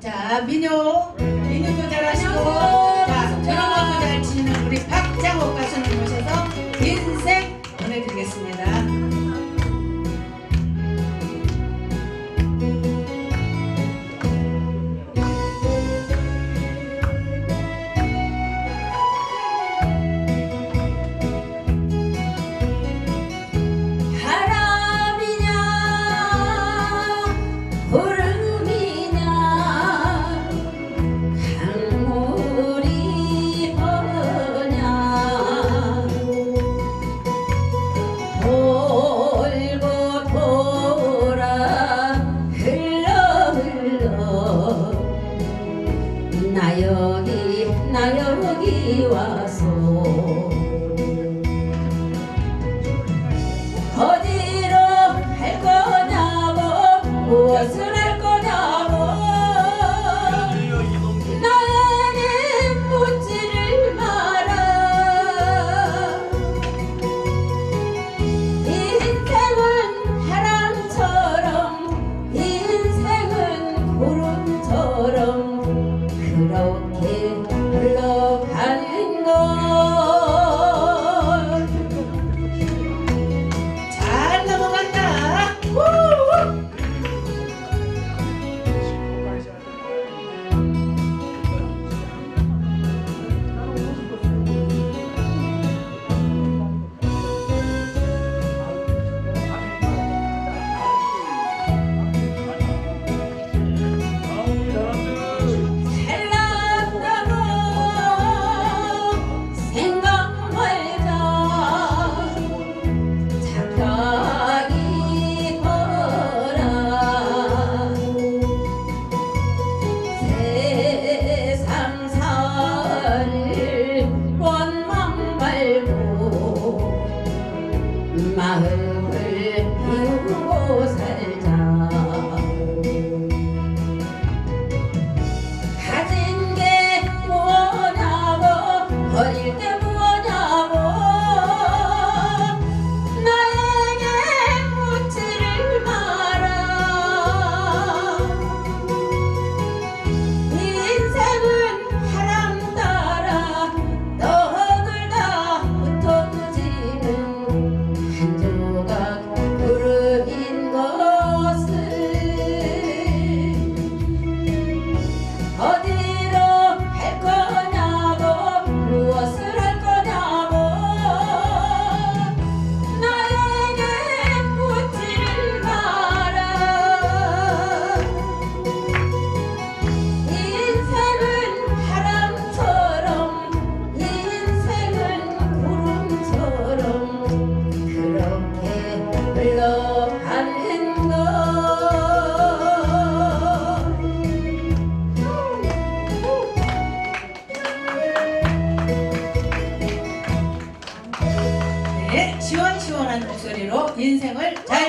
자 민요. 민요도 잘하시고 자 드럼도 잘 치는 우리 박장옥 가수님 모셔서 나 여기 나 여기 와서 네, 곁에 불러 마음을 비우고 살자. 목소리로 인생을 잘